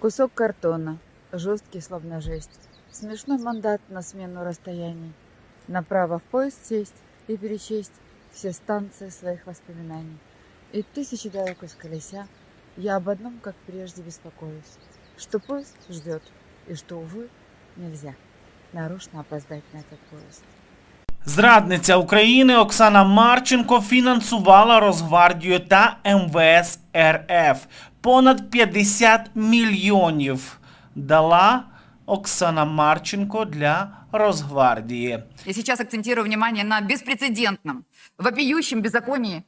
Кусок картона, жесткий словно жесть. Смешной мандат на смену расстояний. Направо в поезд сесть и перечесть все станции своих воспоминаний. И тысячи дорог из колеся я об одном, как прежде, беспокоюсь. Что поезд ждет, и что, увы, нельзя нарочно опоздать на этот поезд. Зрадниця України Оксана Марченко фінансувала Росгвардію та МВС РФ. Понад 50 мільйонів дала Оксана Марченко для Росгвардії. Я сейчас акцентирую внимание на беспрецедентном, вопиющем беззаконии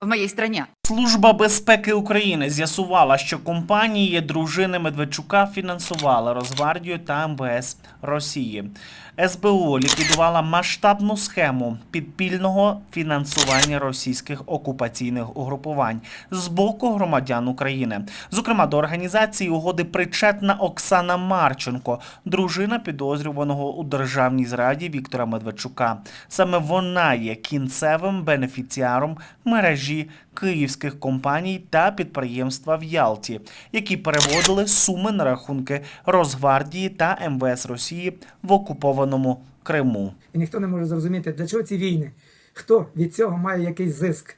в моей стране. Служба безпеки України з'ясувала, що компанії дружини Медведчука фінансували Росгвардію та МВС Росії. СБУ ліквідувала масштабну схему підпільного фінансування російських окупаційних угрупувань з боку громадян України. Зокрема, до організації угоди причетна Оксана Марченко, дружина підозрюваного у державній зраді Віктора Медведчука. Саме вона є кінцевим бенефіціаром мережі київських компаній та підприємства в Ялті, які переводили суми на рахунки Росгвардії та МВС Росії в окупованому Криму. І ніхто не може зрозуміти, для чого ці війни, хто від цього має якийсь зиск.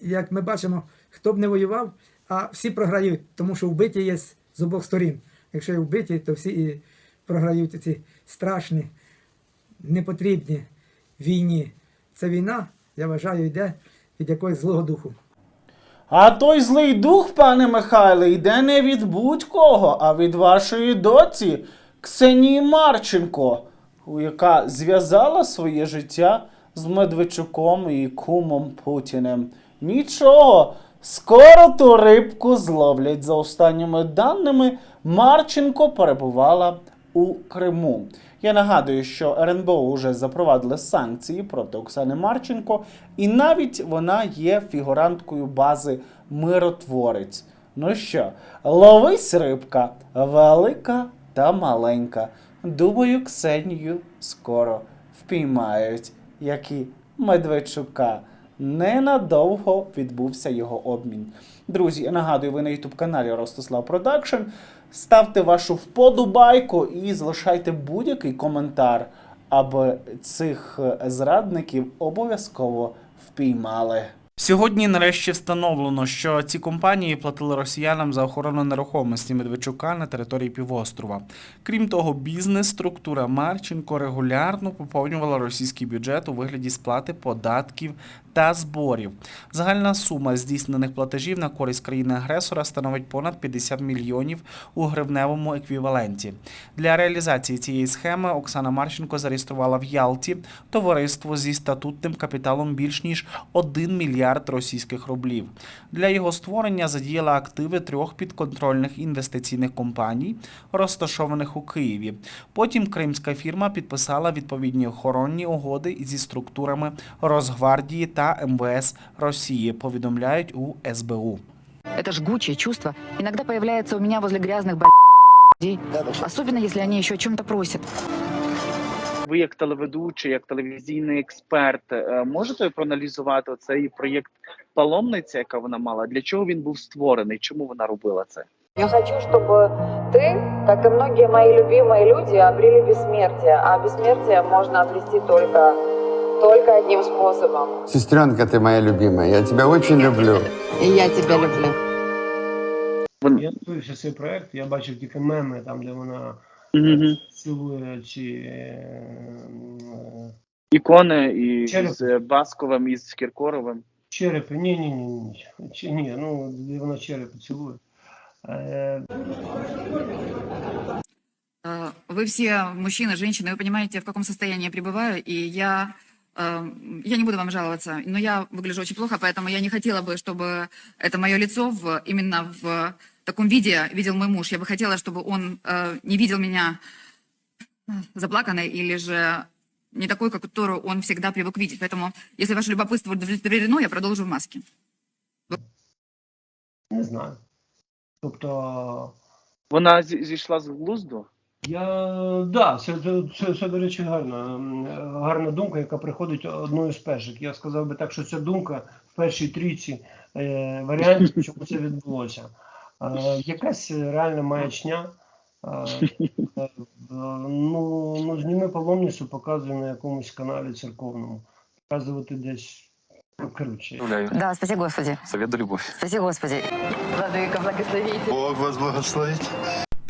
Як ми бачимо, хто б не воював, а всі програють, тому що вбиті є з обох сторін. Якщо є вбиті, то всі і програють ці страшні, непотрібні війні. Це війна, я вважаю, йде від якогось злого духу. А той злий дух, пане Михайле, йде не від будь-кого, а від вашої доці Ксенії Марченко, яка зв'язала своє життя з Медведчуком і кумом Путіним. Нічого, скоро ту рибку зловлять. За останніми даними, Марченко перебувала у Криму. Я нагадую, що РНБО вже запровадили санкції проти Оксани Марченко, і навіть вона є фігуранткою бази Миротворець. Ну що, ловись рибка, велика та маленька. Думаю, Ксенію скоро впіймають, як і Медведчука. Ненадовго відбувся його обмін. Друзі, я нагадую, ви на youtube каналі Ростислав Продакшн. Ставте вашу вподобайку і залишайте будь-який коментар, аби цих е, зрадників обов'язково впіймали. Сьогодні нарешті встановлено, що ці компанії платили росіянам за охорону нерухомості Медведчука на території півострова. Крім того, бізнес-структура Марченко регулярно поповнювала російський бюджет у вигляді сплати податків та зборів. Загальна сума здійснених платежів на користь країни-агресора становить понад 50 мільйонів у гривневому еквіваленті. Для реалізації цієї схеми Оксана Марченко зареєструвала в Ялті товариство зі статутним капіталом більш ніж 1 мільярд російських рублів. Для його створення задіяла активи трьох підконтрольних інвестиційних компаній, розташованих у Києві. Потім кримська фірма підписала відповідні охоронні угоди зі структурами Росгвардії та МВС Росії. Повідомляють у СБУ. Это жгучее чувство иногда появляется у меня возле грязных людей, особенно если они еще о чем-то просят ви як телеведучий, як телевізійний експерт, е, можете проаналізувати цей проєкт паломниця, яка вона мала? Для чого він був створений? Чому вона робила це? Я хочу, чтобы ты, как и многие мои любимые люди, обрели бессмертие. А бессмертие можно обрести только, только одним способом. Сестренка ты моя любимая, я тебя очень люблю. И я тебя люблю. Вон... Я дивився цей проект, я бачив тільки меми, там, де вона Мгм. цілує чи е, е, Ікони і Череп. з Басковим і з Кіркоровим. черепи. Ні, ні, ні, ні. Чи ні, ну де вона черепи цілує. Е, Э, Вы все мужчины, женщины, вы понимаете, в каком состоянии я пребываю, и я, э, я не буду вам жаловаться, но я выгляжу очень плохо, поэтому я не хотела бы, чтобы это мое лицо в, именно в таком виде видел мой муж. Я бы хотела, чтобы он э, не видел меня заплаканной или же не такой, как которую он всегда привык видеть. Поэтому, если ваше любопытство удовлетворено, я продолжу в маске. не знаю. Тобто, Вона зі- зійшла з глузду. я да, це, це, це, це, до речі, гарна, м, гарна думка, яка приходить одною з перших. Я сказав би так, що ця думка в першій трійці е, варіантів, чому це відбулося. Е, якась реальна маячня. Е, е, ну, ну, зніми паломницю, показує на якомусь каналі церковному. Показувати десь Короче. коротше. Да, спаси Господи. Совет да любовь. Спаси Господи. Владыка, благословите. Бог вас благословит.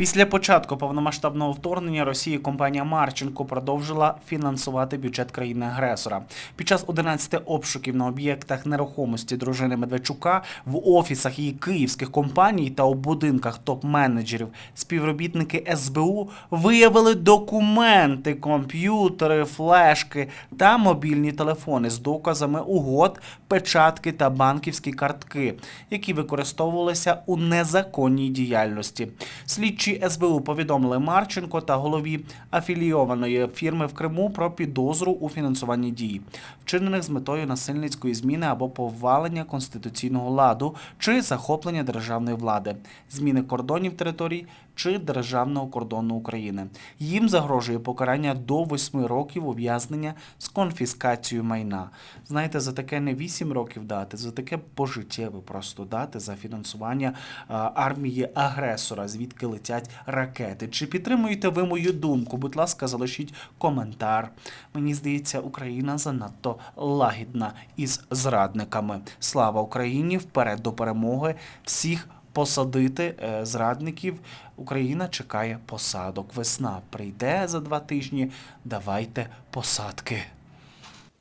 Після початку повномасштабного вторгнення Росії компанія Марченко продовжила фінансувати бюджет країни-агресора. Під час 11 обшуків на об'єктах нерухомості дружини Медведчука в офісах її київських компаній та у будинках топ-менеджерів співробітники СБУ виявили документи, комп'ютери, флешки та мобільні телефони з доказами угод, печатки та банківські картки, які використовувалися у незаконній діяльності. Слідчі СБУ повідомили Марченко та голові афілійованої фірми в Криму про підозру у фінансуванні дій, вчинених з метою насильницької зміни або повалення конституційного ладу чи захоплення державної влади, зміни кордонів територій чи державного кордону України. Їм загрожує покарання до 8 років ув'язнення з конфіскацією майна. Знаєте, за таке не 8 років дати, за таке пожиттєво просто дати за фінансування а, армії агресора, звідки летять ракети. Чи підтримуєте ви мою думку? Будь ласка, залишіть коментар. Мені здається, Україна занадто лагідна із зрадниками. Слава Україні! Вперед до перемоги! Всіх посадити е, зрадників. Україна чекає посадок. Весна прийде за два тижні. Давайте посадки.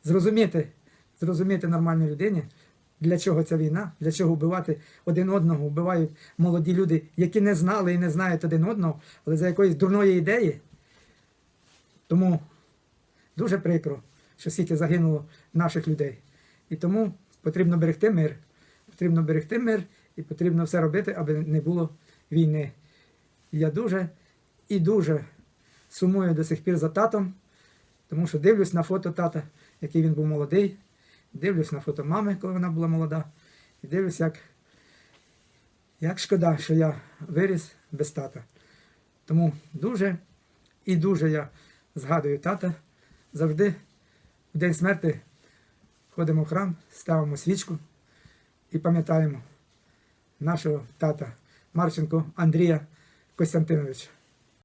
Зрозуміти, зрозуміти нормальній людині, для чого ця війна, для чого вбивати один одного, вбивають молоді люди, які не знали і не знають один одного, але за якоїсь дурної ідеї. Тому дуже прикро, що скільки загинуло наших людей. І тому потрібно берегти мир. Потрібно берегти мир і потрібно все робити, аби не було війни. Я дуже і дуже сумую до сих пір за татом, тому що дивлюсь на фото тата, який він був молодий, дивлюсь на фото мами, коли вона була молода, і дивлюсь, як, як шкода, що я виріс без тата. Тому дуже і дуже я згадую тата. Завжди в день смерти ходимо в храм, ставимо свічку і пам'ятаємо нашого тата Марченко Андрія Костянтиновича.